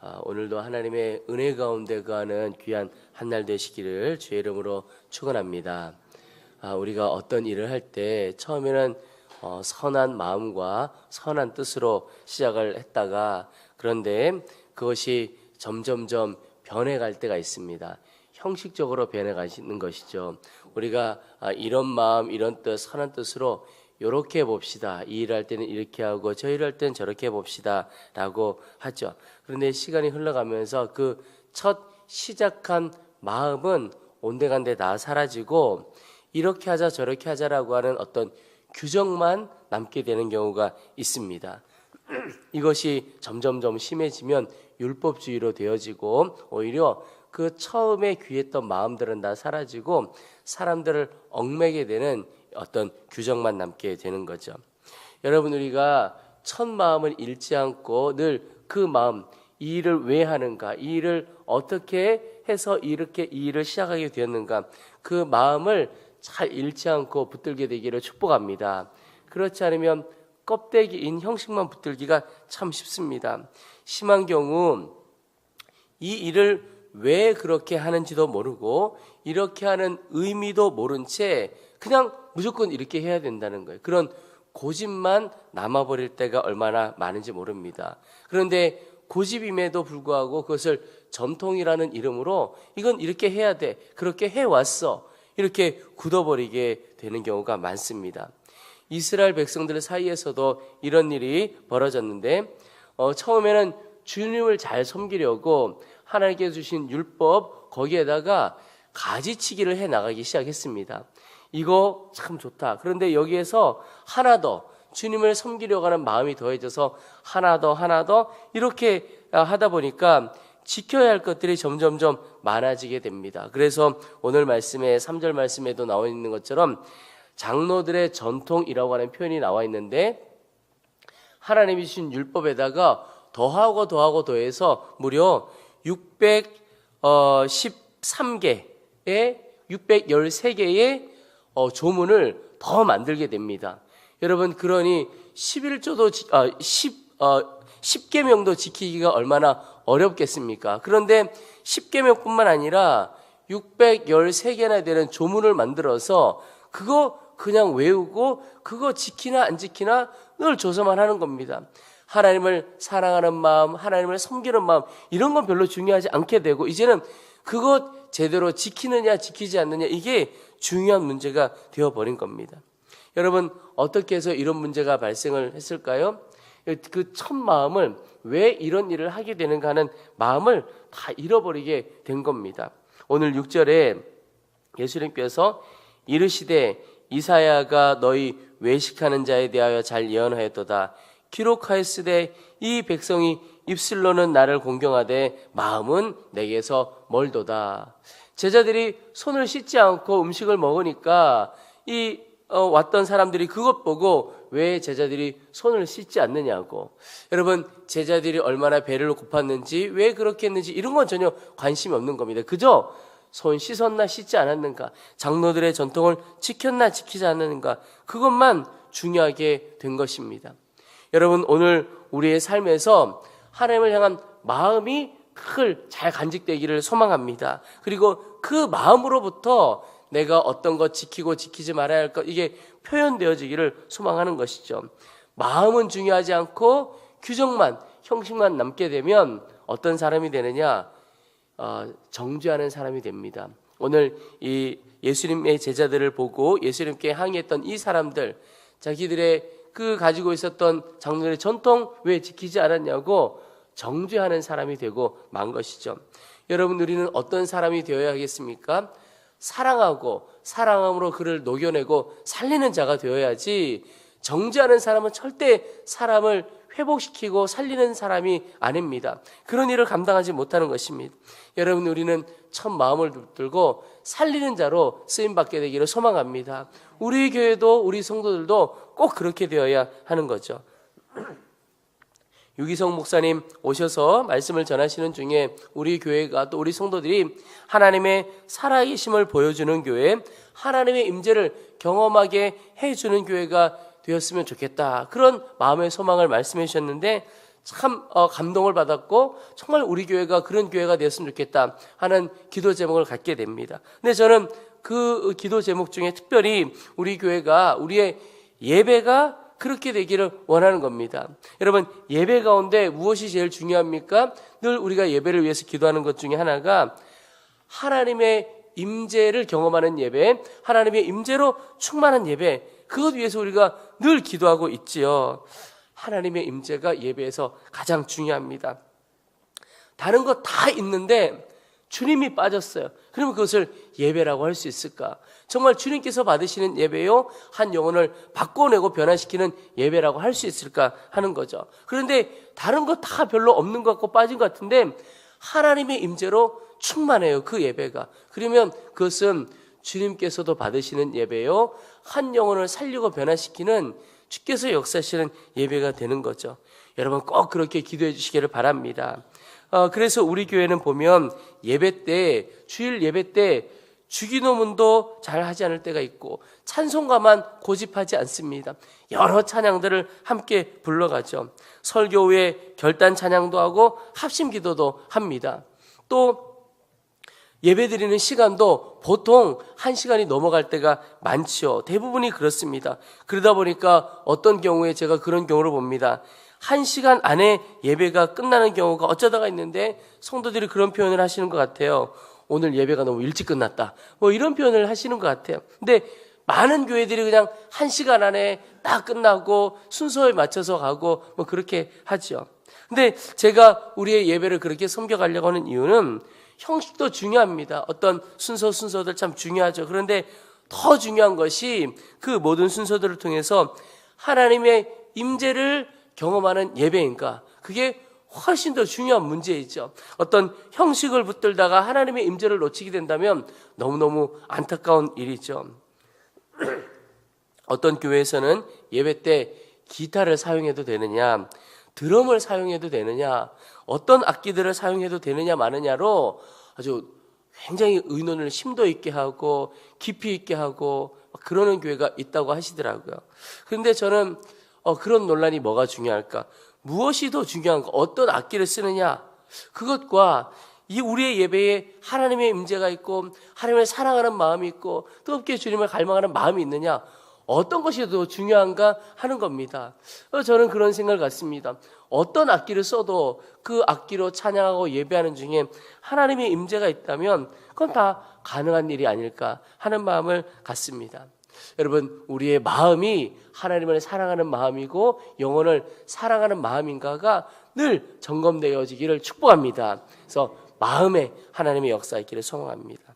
아, 오늘도 하나님의 은혜 가운데 거하는 귀한 한 날 되시기를 주의 이름으로 축원합니다. 아, 우리가 어떤 일을 할 때 처음에는 어, 선한 마음과 선한 뜻으로 시작을 했다가 그런데 그것이 점점점 변해갈 때가 있습니다. 형식적으로 변해가시는 것이죠. 우리가 아, 이런 마음, 이런 뜻, 선한 뜻으로 이렇게 봅시다. 이 일할 때는 이렇게 하고 저 일할 때는 저렇게 봅시다라고 하죠. 그런데 시간이 흘러가면서 그 첫 시작한 마음은 온데간데 다 사라지고 이렇게 하자 저렇게 하자라고 하는 어떤 규정만 남게 되는 경우가 있습니다. 이것이 점점점 심해지면 율법주의로 되어지고 오히려 그 처음에 귀했던 마음들은 다 사라지고 사람들을 얽매게 되는 어떤 규정만 남게 되는 거죠. 여러분 우리가 첫 마음을 잃지 않고 늘 그 마음 이 일을 왜 하는가 이 일을 어떻게 해서 이렇게 이 일을 시작하게 되었는가 그 마음을 잘 잃지 않고 붙들게 되기를 축복합니다. 그렇지 않으면 껍데기인 형식만 붙들기가 참 쉽습니다. 심한 경우 이 일을 왜 그렇게 하는지도 모르고 이렇게 하는 의미도 모른 채 그냥 무조건 이렇게 해야 된다는 거예요. 그런 고집만 남아버릴 때가 얼마나 많은지 모릅니다. 그런데 고집임에도 불구하고 그것을 전통이라는 이름으로 이건 이렇게 해야 돼. 그렇게 해왔어. 이렇게 굳어버리게 되는 경우가 많습니다. 이스라엘 백성들 사이에서도 이런 일이 벌어졌는데 어, 처음에는 주님을 잘 섬기려고 하나님께 주신 율법 거기에다가 가지치기를 해 나가기 시작했습니다. 이거 참 좋다. 그런데 여기에서 하나 더 주님을 섬기려고 하는 마음이 더해져서 하나 더 하나 더 이렇게 하다 보니까 지켜야 할 것들이 점점점 많아지게 됩니다. 그래서 오늘 말씀에 3절 말씀에도 나와 있는 것처럼 장로들의 전통이라고 하는 표현이 나와 있는데 하나님이 주신 율법에다가 더하고 더하고 더해서 무려 613개 의 613개의 어, 조문을 더 만들게 됩니다. 여러분 그러니 11조도 지, 아, 10 어, 10계명도 지키기가 얼마나 어렵겠습니까? 그런데 10계명뿐만 아니라 613개나 되는 조문을 만들어서 그거 그냥 외우고 그거 지키나 안 지키나 늘 조사만 하는 겁니다. 하나님을 사랑하는 마음, 하나님을 섬기는 마음 이런 건 별로 중요하지 않게 되고 이제는 그것 제대로 지키느냐 지키지 않느냐 이게 중요한 문제가 되어 버린 겁니다. 여러분 어떻게 해서 이런 문제가 발생을 했을까요? 그 첫 마음을 왜 이런 일을 하게 되는가 하는 마음을 다 잃어버리게 된 겁니다. 오늘 6절에 예수님께서 이르시되 이사야가 너희 외식하는 자에 대하여 잘 예언하였도다. 기록하였으되 이 백성이 입술로는 나를 공경하되 마음은 내게서 멀도다. 제자들이 손을 씻지 않고 음식을 먹으니까 이 어, 왔던 사람들이 그것 보고 왜 제자들이 손을 씻지 않느냐고. 여러분, 제자들이 얼마나 배를 고팠는지, 왜 그렇게 했는지, 이런 건 전혀 관심이 없는 겁니다. 그저 손 씻었나 씻지 않았는가, 장로들의 전통을 지켰나 지키지 않았는가, 그것만 중요하게 된 것입니다. 여러분, 오늘 우리의 삶에서 하나님을 향한 마음이 늘잘 간직되기를 소망합니다. 그리고 그 마음으로부터 내가 어떤 것 지키고 지키지 말아야 할 것, 이게 표현되어지기를 소망하는 것이죠. 마음은 중요하지 않고 규정만, 형식만 남게 되면 어떤 사람이 되느냐? 어, 정죄하는 사람이 됩니다. 오늘 이 예수님의 제자들을 보고 예수님께 항의했던 이 사람들, 자기들의 그 가지고 있었던 장로들의 전통 왜 지키지 않았냐고 정죄하는 사람이 되고 만 것이죠. 여러분, 우리는 어떤 사람이 되어야 하겠습니까? 사랑하고 사랑함으로 그를 녹여내고 살리는 자가 되어야지 정죄하는 사람은 절대 사람을 회복시키고 살리는 사람이 아닙니다. 그런 일을 감당하지 못하는 것입니다. 여러분 우리는 첫 마음을 붙들고 살리는 자로 쓰임 받게 되기를 소망합니다. 우리 교회도 우리 성도들도 꼭 그렇게 되어야 하는 거죠. 유기성 목사님 오셔서 말씀을 전하시는 중에 우리 교회가 또 우리 성도들이 하나님의 살아계심을 보여주는 교회, 하나님의 임재를 경험하게 해주는 교회가 되었으면 좋겠다. 그런 마음의 소망을 말씀해 주셨는데 참 어, 감동을 받았고 정말 우리 교회가 그런 교회가 되었으면 좋겠다 하는 기도 제목을 갖게 됩니다. 근데 저는 그 기도 제목 중에 특별히 우리 교회가 우리의 예배가 그렇게 되기를 원하는 겁니다. 여러분 예배 가운데 무엇이 제일 중요합니까? 늘 우리가 예배를 위해서 기도하는 것 중에 하나가 하나님의 임재를 경험하는 예배, 하나님의 임재로 충만한 예배, 그것 위해서 우리가 늘 기도하고 있지요. 하나님의 임재가 예배에서 가장 중요합니다. 다른 거 다 있는데 주님이 빠졌어요. 그러면 그것을 예배라고 할 수 있을까? 정말 주님께서 받으시는 예배요, 한 영혼을 바꿔내고 변화시키는 예배라고 할 수 있을까 하는 거죠. 그런데 다른 거 다 별로 없는 것 같고 빠진 것 같은데 하나님의 임재로 충만해요. 그 예배가. 그러면 그것은 주님께서도 받으시는 예배요, 한 영혼을 살리고 변화시키는 주께서 역사하시는 예배가 되는 거죠. 여러분 꼭 그렇게 기도해 주시기를 바랍니다. 어, 그래서 우리 교회는 보면 예배 때, 주일 예배 때 주기도문도 잘 하지 않을 때가 있고 찬송가만 고집하지 않습니다. 여러 찬양들을 함께 불러가죠. 설교 후에 결단 찬양도 하고 합심 기도도 합니다. 또 예배 드리는 시간도 보통 한 시간이 넘어갈 때가 많지요. 대부분이 그렇습니다. 그러다 보니까 어떤 경우에 제가 그런 경우를 봅니다. 한 시간 안에 예배가 끝나는 경우가 어쩌다가 있는데 성도들이 그런 표현을 하시는 것 같아요. 오늘 예배가 너무 일찍 끝났다. 뭐 이런 표현을 하시는 것 같아요. 근데 많은 교회들이 그냥 한 시간 안에 딱 끝나고 순서에 맞춰서 가고 뭐 그렇게 하죠. 근데 제가 우리의 예배를 그렇게 섬겨가려고 하는 이유는 형식도 중요합니다. 어떤 순서 순서들 참 중요하죠. 그런데 더 중요한 것이 그 모든 순서들을 통해서 하나님의 임재를 경험하는 예배인가? 그게 훨씬 더 중요한 문제이죠. 어떤 형식을 붙들다가 하나님의 임재를 놓치게 된다면 너무너무 안타까운 일이죠. 어떤 교회에서는 예배 때 기타를 사용해도 되느냐, 드럼을 사용해도 되느냐, 어떤 악기들을 사용해도 되느냐 마느냐로 아주 굉장히 의논을 심도 있게 하고 깊이 있게 하고 그러는 교회가 있다고 하시더라고요. 그런데 저는 어, 그런 논란이 뭐가 중요할까? 무엇이 더 중요한가? 어떤 악기를 쓰느냐? 그것과 이 우리의 예배에 하나님의 임재가 있고 하나님을 사랑하는 마음이 있고 뜨겁게 주님을 갈망하는 마음이 있느냐? 어떤 것이 더 중요한가 하는 겁니다. 어, 저는 그런 생각을 갖습니다. 어떤 악기를 써도 그 악기로 찬양하고 예배하는 중에 하나님의 임재가 있다면 그건 다 가능한 일이 아닐까 하는 마음을 갖습니다. 여러분, 우리의 마음이 하나님을 사랑하는 마음이고 영혼을 사랑하는 마음인가가 늘 점검되어지기를 축복합니다. 그래서 마음에 하나님의 역사 있기를 소망합니다.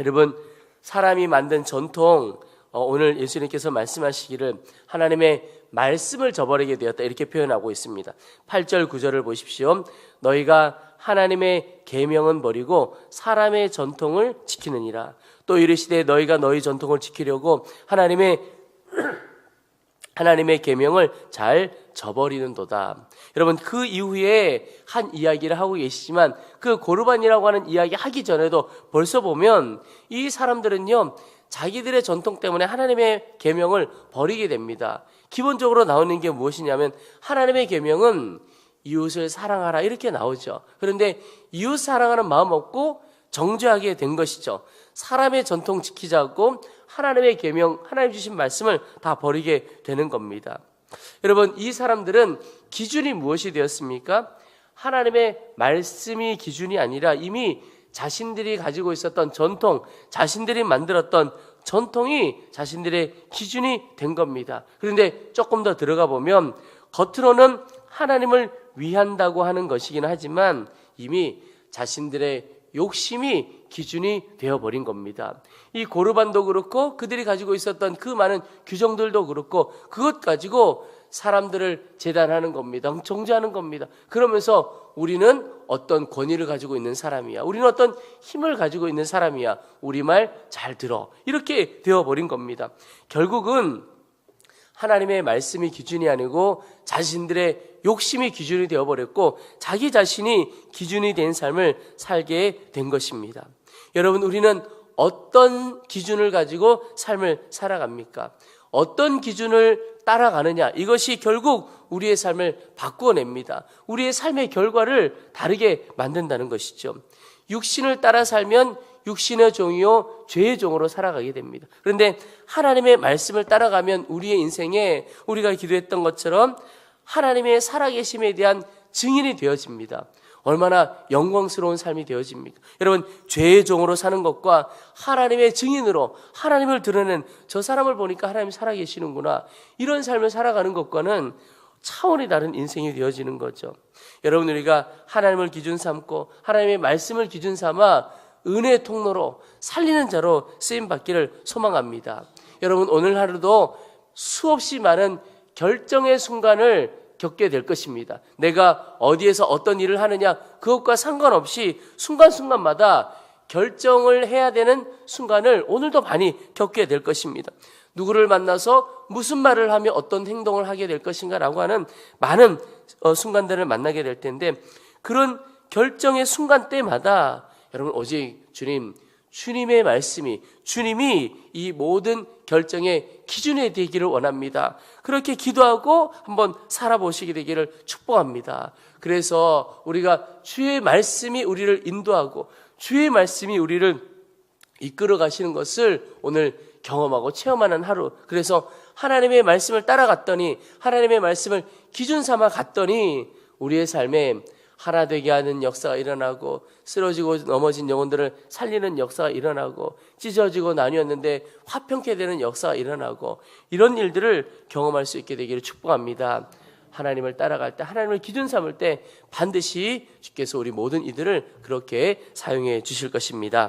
여러분, 사람이 만든 전통, 어, 오늘 예수님께서 말씀하시기를 하나님의 말씀을 저버리게 되었다 이렇게 표현하고 있습니다. 8절 9절을 보십시오. 너희가 하나님의 계명은 버리고 사람의 전통을 지키느니라. 또 이르시되 너희가 너희 전통을 지키려고 하나님의 하나님의 계명을 잘 저버리는도다. 여러분 그 이후에 한 이야기를 하고 계시지만 그 고르반이라고 하는 이야기 하기 전에도 벌써 보면 이 사람들은요 자기들의 전통 때문에 하나님의 계명을 버리게 됩니다. 기본적으로 나오는 게 무엇이냐면 하나님의 계명은 이웃을 사랑하라 이렇게 나오죠. 그런데 이웃 사랑하는 마음 없고 정죄하게 된 것이죠. 사람의 전통 지키자고 하나님의 계명, 하나님 주신 말씀을 다 버리게 되는 겁니다. 여러분, 이 사람들은 기준이 무엇이 되었습니까? 하나님의 말씀이 기준이 아니라 이미 자신들이 가지고 있었던 전통, 자신들이 만들었던 전통이 자신들의 기준이 된 겁니다. 그런데 조금 더 들어가 보면 겉으로는 하나님을 위한다고 하는 것이긴 하지만 이미 자신들의 욕심이 기준이 되어버린 겁니다. 이 고르반도 그렇고 그들이 가지고 있었던 그 많은 규정들도 그렇고 그것 가지고 사람들을 재단하는 겁니다. 정죄하는 겁니다. 그러면서 우리는 어떤 권위를 가지고 있는 사람이야. 우리는 어떤 힘을 가지고 있는 사람이야. 우리 말 잘 들어. 이렇게 되어버린 겁니다. 결국은 하나님의 말씀이 기준이 아니고 자신들의 욕심이 기준이 되어버렸고 자기 자신이 기준이 된 삶을 살게 된 것입니다. 여러분, 우리는 어떤 기준을 가지고 삶을 살아갑니까? 어떤 기준을 따라가느냐 이것이 결국 우리의 삶을 바꾸어냅니다. 우리의 삶의 결과를 다르게 만든다는 것이죠. 육신을 따라 살면 육신의 종이요 죄의 종으로 살아가게 됩니다. 그런데 하나님의 말씀을 따라가면 우리의 인생에 우리가 기도했던 것처럼 하나님의 살아계심에 대한 증인이 되어집니다. 얼마나 영광스러운 삶이 되어집니까? 여러분, 죄의 종으로 사는 것과 하나님의 증인으로 하나님을 드러낸 저 사람을 보니까 하나님 살아계시는구나. 이런 삶을 살아가는 것과는 차원이 다른 인생이 되어지는 거죠. 여러분, 우리가 하나님을 기준 삼고 하나님의 말씀을 기준 삼아 은혜의 통로로 살리는 자로 쓰임 받기를 소망합니다. 여러분, 오늘 하루도 수없이 많은 결정의 순간을 겪게 될 것입니다. 내가 어디에서 어떤 일을 하느냐, 그것과 상관없이 순간순간마다 결정을 해야 되는 순간을 오늘도 많이 겪게 될 것입니다. 누구를 만나서 무슨 말을 하며 어떤 행동을 하게 될 것인가라고 하는 많은 어, 순간들을 만나게 될 텐데 그런 결정의 순간 때마다 여러분 오직 주님 주님의 말씀이 주님이 이 모든 결정의 기준이 되기를 원합니다. 그렇게 기도하고 한번 살아보시게 되기를 축복합니다. 그래서 우리가 주의 말씀이 우리를 인도하고 주의 말씀이 우리를 이끌어 가시는 것을 오늘 경험하고 체험하는 하루. 그래서 하나님의 말씀을 따라갔더니 하나님의 말씀을 기준 삼아 갔더니 우리의 삶에 하나 되게 하는 역사가 일어나고 쓰러지고 넘어진 영혼들을 살리는 역사가 일어나고 찢어지고 나뉘었는데 화평케 되는 역사가 일어나고 이런 일들을 경험할 수 있게 되기를 축복합니다. 하나님을 따라갈 때 하나님을 기준 삼을 때 반드시 주께서 우리 모든 이들을 그렇게 사용해 주실 것입니다.